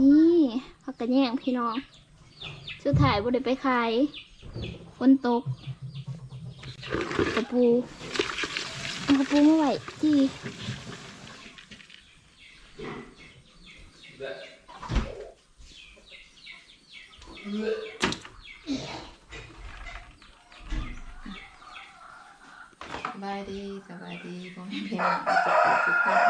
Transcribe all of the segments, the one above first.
นี่ผักกระแยงพี่น้อง สุดท้ายบ่ได้ไปขายฝนตกกระปูกระปูไมาไหวจีสบายดีสบายดีพ่อแม่พี่น้องสุขสุขภาพ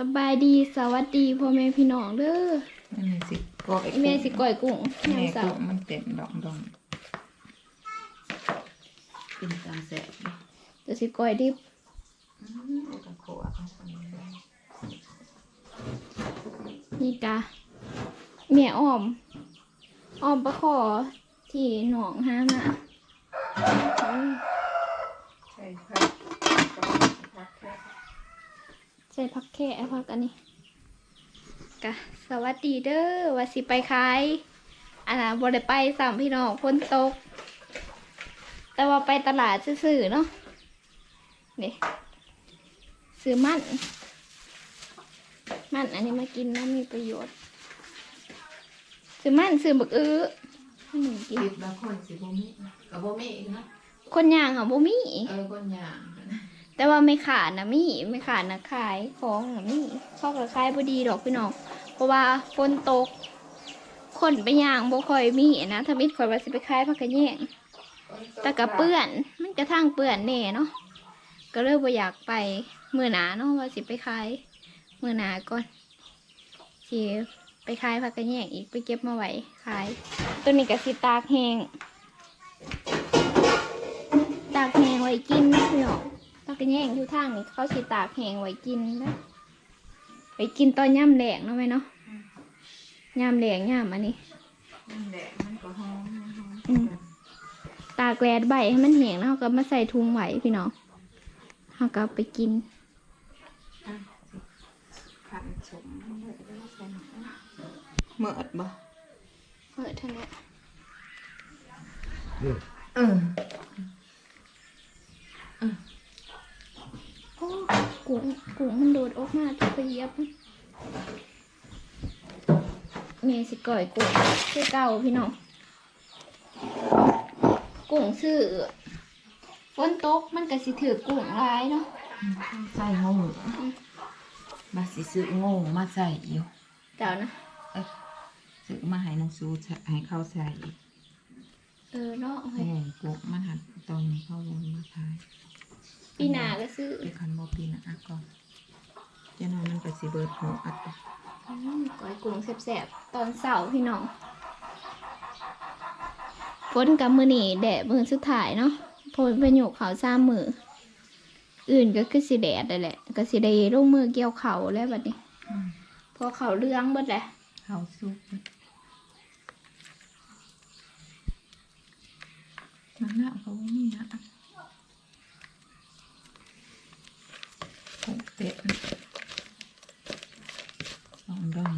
สบายดีสวัสดีพ่อแม่พี่น้องเด้อนั่นนี่สิก้อยแม่สิก่อยกุ้งแม่ยามเสากุ้ร์งมันเต็มดองดองกินตามแสบดิจะสิก่อยดิบอืมเอากระโขกเอาคนนี้ได้นี่กะแม่อ้อมอ้อมประขอที่หนองห้ามาอืม ใช่ครับพักแค่ ใส่ผักแค่ผักอันนี้กะสวัสดีเด้อว่าสิไปขายอันน่ะบ่ได้ไปสามพี่น้องฝนตก แต่ว่าไปตลาดซื่อๆเนาะนี่ซื้อมันมันอันนี้มากินนะมีประโยชน์ซื้อมันซื้อบักอื้อให้หนึ่งกินคิดบางคนสิบ่มีกับบ่มีอีกเนาะคนย่างอะบ่มีเออคนอย่าง แต่ว่าไม่ขาดนะมี่ไม่ขาดนะขายของนะมีชอบกับขายพอดีดอกพี่น้องเพราะว่าฝนตก คนไปย่างบ่คอยมีนะถ้ามิดข่อยว่าสิไปขายผักกระแยงแต่กระเปื้อนมันกระทั่งเปื้อนแน่เนาะก็เลยบ่อยากไปมือหนาเนาะว่าสิไปขายมือหนาก่อนสิไปขายผักกระแยงอีกไปเก็บมาไว้ขาย ตัวนี้ก็สิตากแห้งตากแห้งไว้กินนะพี่น้อง กระแยงอยู่ทางนี่เขาสิตากแหงไว้กินนะไว้กินตอนย่ำแหลงเนาะไหมเนาะย่ำแหลงย่ำอันนี้นั่นแหละมันก็หอมมันหอมตากแลดใบให้มันแห้งแล้วเราก็มาใส่ถุงไหวพี่น้องเราก็ไปกินขันสมเลยแล้วใส่หน่เมื่อดบ่เปิดเท่านี้เออ โอ้ กุ้งกุ้งมันโดดออกมาที่ไปเหยียบมันเมสิก่อยกุ้งคือเก่าพี่น้องกุ้งซื้อฝนตกมันก็สิถือกุ้งร้ายเนาะใส่งูมาสิซื้องูมาใส่อยู่เดี๋ยวนะซื้อมาให้น้องซูใส่ให้เขาใส่เออเนาะงูกุกมันหันตอนนี้เขายังมาขายปีหนาก็ซื้อไปคันบอปีนะอะก่อน เจะนอนมันก็สิเบิดหัวอัดไปอืมก้อยกุ้งแสบๆ ตอนเสาร์พี่น้องฝนกับมือหนีแดดมือสุดท้ายเนาะพลประโยคเขาซ้ำมือ อื่นก็คือสีแดดได้แหละ ก็สีแดดลงมือเกี่ยวเขาแล้วบัดนี้อืมพอเขาเรื่องเบิดแหละเขาซุกมันหน้าเขาไม่มีนะกุกเป็ด สองดอง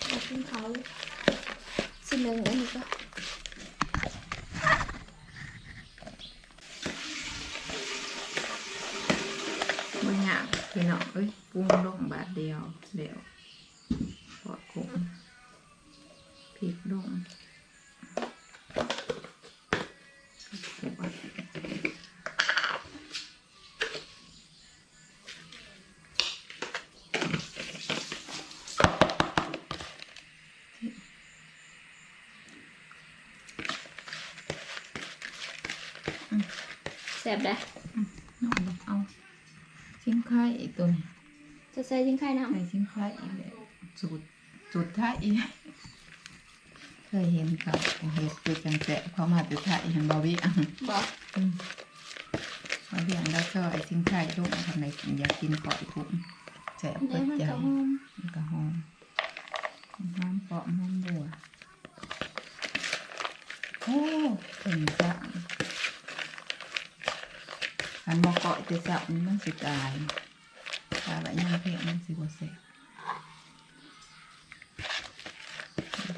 เอาขึ้นเขาสิหนึ่งอัน แสบได้น้องบอกเอาชิ้นไข่อีกตัวนี้จะใส่ทิ้งไข่น้ใส่ชิ้นไข่อีกแล้วสูตรสูตรไทยอีกเคยเห็นกับเห็ดคือจังแจะเขามาแต่ไทยเห็นบอวี่อะำบอกอืมบอวี่อันแล้วก็ไอ้ชิ้นไข่ลูกทำไมถึงอยากกินก่อยกุ้งแจะเปิเดี๋ยวดมันใจจะหอมมันก็หอมหอมเปาะหอมบัวโอ้เป็นจัง อันมอกเกาะจะจับมันสิตายตาแบบยังเพียงมันสิบเสร็จ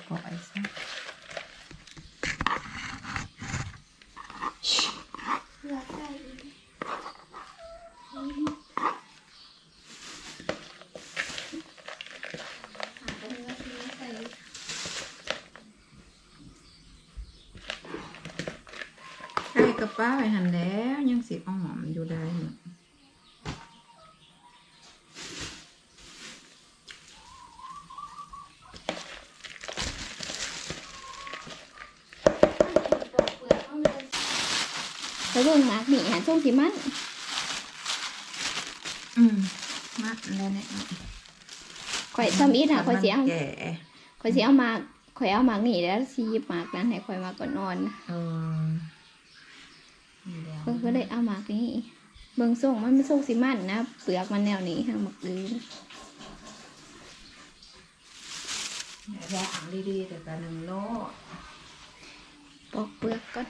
เกาะไอ้ซะ เลือกไก่อีกอืม กับป้าไปหันแล้วยังสิอ้อมอยู่ได้เนาะไปเบิ่งหมากนี่หาช่วงสิมัน อืมมัดแล้วเนี่ยข่อยซ้ำอีกค่ะข่อยสิเอาแก่ข่อยสิเอาหมากข่อยเอาหมากนี่แล้วสิหยิบหมากนั้นให้ข่อยมาก่อนนอน เออ นี่แล้วเพิ่นก็เลยเอาหมากนี้ เบิ่งส่งมันไม่ส่งสิมันนะ เปลือกมันแนวนี้ทางหมากอื่นย่างดีๆแต่ก็หนึ่งโลปอกเปลือกก่อน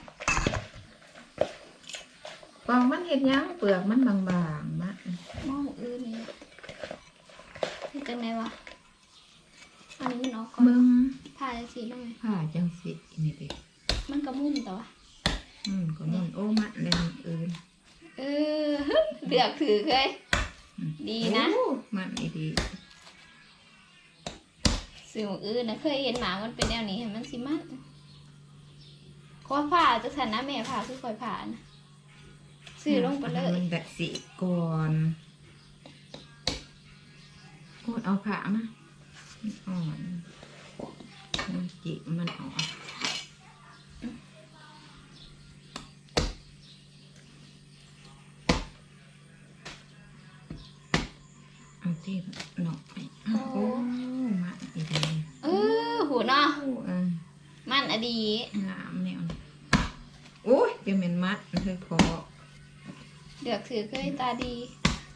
ปองมันเห็ดหยังเปลือกมันบางๆมะหม้อหมากอื่นนี่นี่จังไดวะอันนี้มันออกก่อนมึงผ่าจังซี่ได้ไหมผ่าจังสินี่ดิมันก็มึนแต่ว่า อืมก็มันโอ้มันเลยมันเอินเออเลือกถือเคย ดีนะ โอ้มันอีดีสื่อหมากอื่นนะเคยเห็นหมามันเป็นแนวนี้เห็นมันสิมันขอผ่าจังสันนะแม่ผ่าคือข่อยผ่านะซื้อลงไปเลยมันแบบสิก่อนโอ้ยเอาผ่ามา มันอะดีงามแนวนี้โอ้ยจะเป็นมัดเธอพอเลือกถือเคยตาดี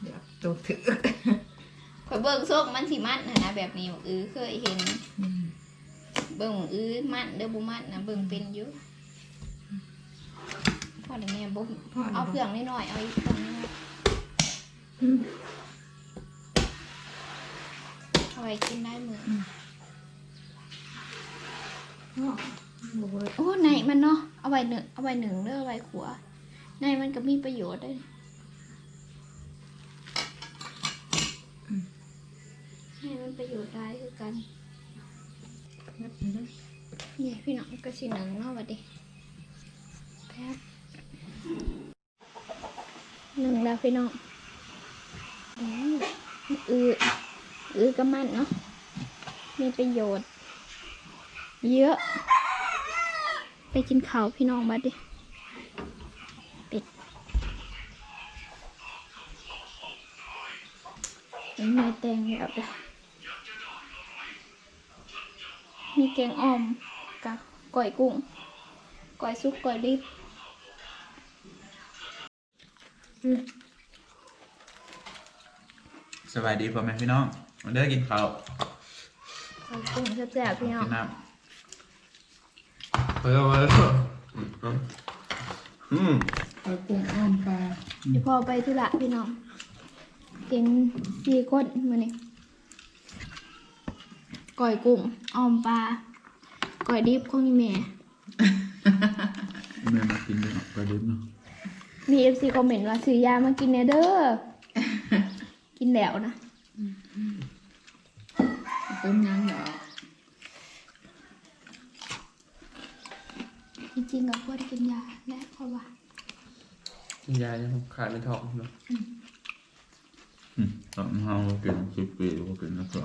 เดี๋ยวตัวถือข่อยเบิ่งส้มมันสิมันนะนะแบบนี้เออเคยเห็นอืมเบิ่งเออมันเด้อบ่มันนะเบิ่งเป็นอยู่พอได้แม่บ่พ่อเอาเพื่องน้อยๆเอาอีกเพื่องน้อยอืมๆเอาไว้กินได้มื้อ พ่อบอกว่าโอ้ในมันเนาะเอาไว้หนึ่งเอาไว้หนึ่งเด้อเอาไว้ขัวในมันก็มีประโยชน์เด้อในมันประโยชน์ได้คือกันมัดเลยนี่พี่น้องก็สิหนึ่งเนาะวัดดิแป๊บหนึ่งแล้วพี่น้องอืมอืออือก็มันเนาะมีประโยชน์ เยอะ ไปกินข้าวพี่น้องบัดดิเป็ดเป็นเนยแตงแบบเด้อมีแกงอ่อมกับก้อยกุ้งก้อยซุปก้อยดิบสบายดีพ่อแม่พี่น้องมาเด้อกินข้าวก้อยกุ้งแซ่บๆพี่น้อง กินน้ำไปแล้วไปแล้วอืมเอากุ้งอ้อมปลาเดี๋ยวพอไปธุระพี่น้องกินสี่คนมาเนี่ยก้อยกุ้งอ่อมปลาก้อยดิบของอีแม่ แม่มากินด้วยไปดิบเนาะมีเอฟซีคอมเมนต์ว่าซื้อยามากินแนเด้อ กินแล้วนะ ต้มยังเหรอ จริงๆก็ควรกินยาและเพ ราะว่ายายยังขายไม่ทองเนาะอืมตอนเฮากินสิบปีก็กินนะครั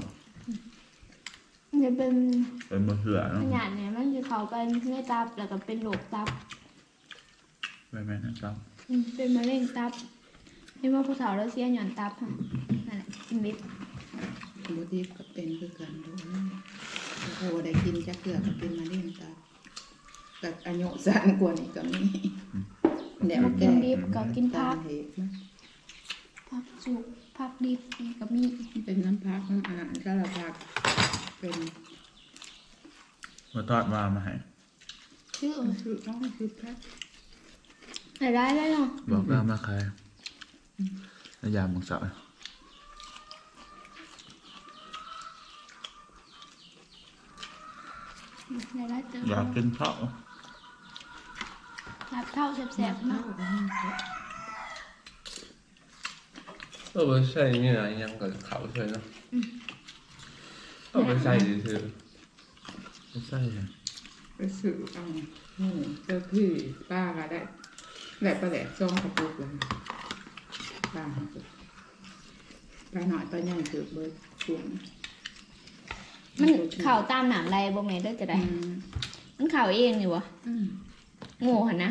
มันจะเป็นเป็นมะเขือขเนาะยะเนี่ยมันจะเขาไปในตับแล้วก็เป็นโรคตับไปแม่นะครับอืมเป็นมะเร็งตับเรียกว่าผู้สาวแล้วเสียหย่อนตับค่ะนั่นแหละกินวิตบดีก็เป็นคือกันโดนโอ้โหได้กินจะเกือบก็เป็นมาเล่นตา แต่อายุสั้นกว่านี้ก็มีเดี๋ยวกินดิบก็กินตาผักเหตุนะผักสุกผักดิบนี่ก็มีเป็นน้ำพักน้ำอ่านถ้าเราพักเป็นมาทอดว่ามาให้ชื่อคือน้องคือพักไหนได้ได้เนาะบอกว่ามาใครแล้วยามมึงสาวไหนได้เจออยากกินข้าว ผัดข้าแสบๆมากเอาไปใส่เนี่ยยังกับเข่าใช่ไหมเอาไปใส่ดิคือไปใส่อะไปซื้อเอาหมูเจ้าพี่ป้าก็ได้ได้ปลาแหลกซ่องกระปุกเลยป้าปลาหน่อยปลาใหญ่คือเบอร์ดช่วงมันเข่าตามหนามไรบ่แม่ได้จะได้ มันเข่าเองอยู่วะอื หมูหันนะ